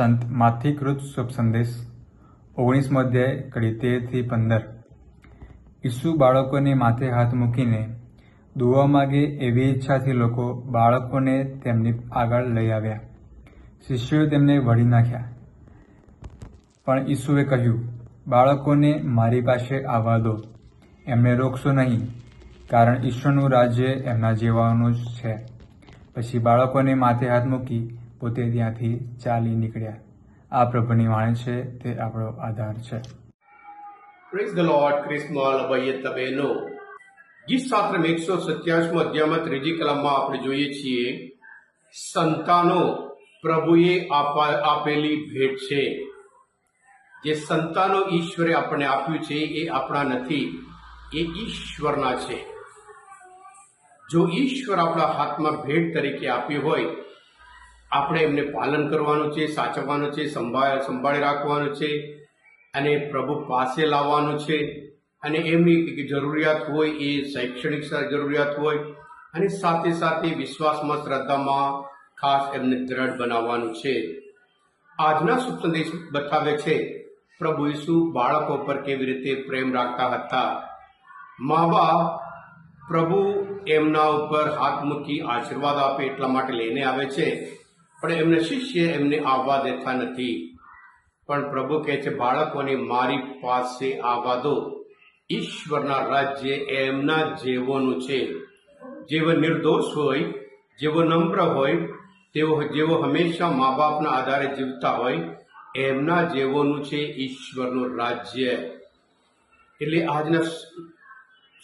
સંત માથીકૃત શુભ સંદેશ ઓગણીસમો અધ્યાય, કડી તેરથી પંદર. ઈસુ બાળકોને માથે હાથ મૂકીને દુવા માગે એવી ઈચ્છાથી લોકો બાળકોને તેમની આગળ લઈ આવ્યા. શિષ્યોએ તેમને વળી નાખ્યા. પણ ઈસુએ કહ્યું, બાળકોને મારી પાસે આવવા દો. એમને રોકશો નહીં, કારણ ઈશ્વરનું રાજ્ય એમના જેવાનું જ છે. પછી બાળકોને માથે હાથ મૂકી પોતે ત્યાંથી ચાલી નીકળ્યા. આ પ્રભુની વાણી છે, તે આપણો આધાર છે. પ્રેઝ ધ લોર્ડ ક્રિસ્મલ અભયતા બહેનો ગીત શાસ્ત્ર એકસો સત્યાસમાં અધ્યાયમાં ત્રીજી કલમમાં આપણે જોઈએ છીએ, સંતાનો પ્રભુએ આપા, આપેલી ભેટ છે. જે સંતાનો ઈશ્વરે આપણને આપ્યું છે, એ આપણા નથી, એ ઈશ્વરના છે. જો ઈશ્વર આપણા હાથમાં ભેટ તરીકે આપ્યું હોય આપણે એમને પાલન કરવાનું છે, સાચવવાનું છે, સંભાળ, સંભાળી રાખવાનું છે અને પ્રભુ પાસે લાવવાનું છે. અને એમની જરૂરિયાત હોય એ શૈક્ષણિક જરૂરિયાત હોય અને સાથે સાથે વિશ્વાસમાં, શ્રદ્ધામાં ખાસ એમને દ્રઢ બનાવવાનું છે. આજના શુભ બતાવે છે, પ્રભુ ઈસુ બાળકો પર કેવી રીતે પ્રેમ રાખતા હતા? મા બાપ પ્રભુ એમના ઉપર હાથ મૂકી આશીર્વાદ આપે એટલા માટે લઈને આવે છે. પણ એમને શિષ્ય એમને આવવા દેતા નથી. પણ પ્રભુ કહે છે, બાળકોને મારી પાસે આવવા દો. ઈશ્વરના રાજ્ય એમના જેવોનું છે. જેવો નિર્દોષ હોય, જેવો નમ્ર હોય, તેઓ જેવો હંમેશા મા બાપના આધારે જીવતા હોય, એમના જેવોનું છે ઈશ્વરનું રાજ્ય. એટલે આજના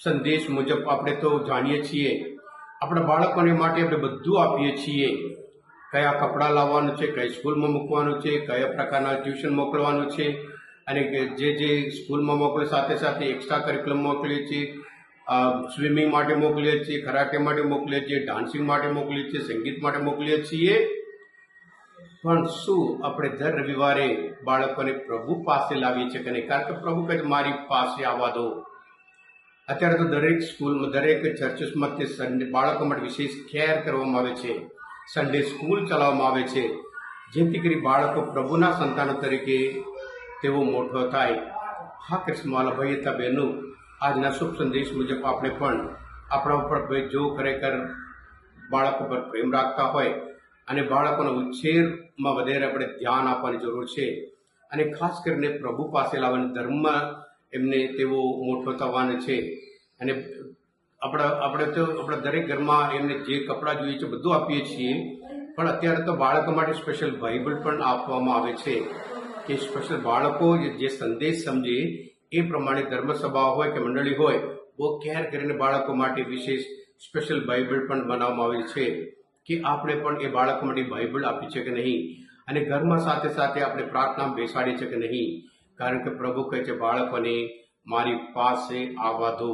સંદેશ મુજબ આપણે તો જાણીએ છીએ. આપણા બાળકોને માટે આપણે બધું આપીએ છીએ. કયા કપડાં લાવવાનું છે, કઈ સ્કૂલમાં મૂકવાનું છે, કયા પ્રકારના ટ્યુશન મોકલવાનું છે અને જે જે સ્કૂલમાં મોકલે સાથે સાથે એક્સ્ટ્રા કરિક્યુલમ મોકલીએ છીએ સ્વિમિંગ માટે મોકલીએ છીએ કરાટે માટે મોકલીએ છીએ, ડાન્સિંગ માટે મોકલીએ છીએ, સંગીત માટે મોકલીએ છીએ. પણ શું આપણે દર રવિવારે બાળકોને પ્રભુ પાસે લાવીએ છીએ કે નહીં? કારણ કે પ્રભુ કહે મારી પાસે આવવા દો. અત્યારે તો દરેક સ્કૂલમાં, દરેક ચર્ચિસમાં તે બાળકો માટે વિશેષ કેર કરવામાં આવે છે. સન્ડે સ્કૂલ ચલાવવામાં આવે છે. જેથી કરી બાળકો પ્રભુના સંતાનો તરીકે તેઓ મોટો થાય. હા કૃષ્ણવાલા ભાઈ હતા બહેનો, આજના શુભ સંદેશ મુજબ આપણે પણ આપણા ઉપર જો ખરેખર બાળકો પર પ્રેમ રાખતા હોય અને બાળકોના ઉછેરમાં વધારે આપણે ધ્યાન આપવાની જરૂર છે. અને ખાસ કરીને પ્રભુ પાસે લાવવાની ધર્મમાં એમને તેઓ મોટો થવાનો છે. અને આપણા, આપણે તો, આપણા દરેક ઘરમાં એમને જે કપડાં જોઈએ છે બધું આપીએ છીએ. પણ અત્યારે તો બાળકો માટે સ્પેશિયલ બાઇબલ પણ આપવામાં આવે છે કે સ્પેશિયલ બાળકો જે સંદેશ સમજે એ પ્રમાણે ધર્મસભા હોય કે મંડળી હોય, બહુ કેર કરીને બાળકો માટે વિશેષ સ્પેશિયલ બાઇબલ પણ બનાવવામાં આવે છે કે આપણે પણ એ બાળકો માટે બાઇબલ આપી છે કે નહીં? અને ઘરમાં સાથે સાથે આપણે પ્રાર્થના બેસાડી છે કે નહીં? કારણ કે પ્રભુ કહે છે બાળકોને મારી પાસે આવવા દો.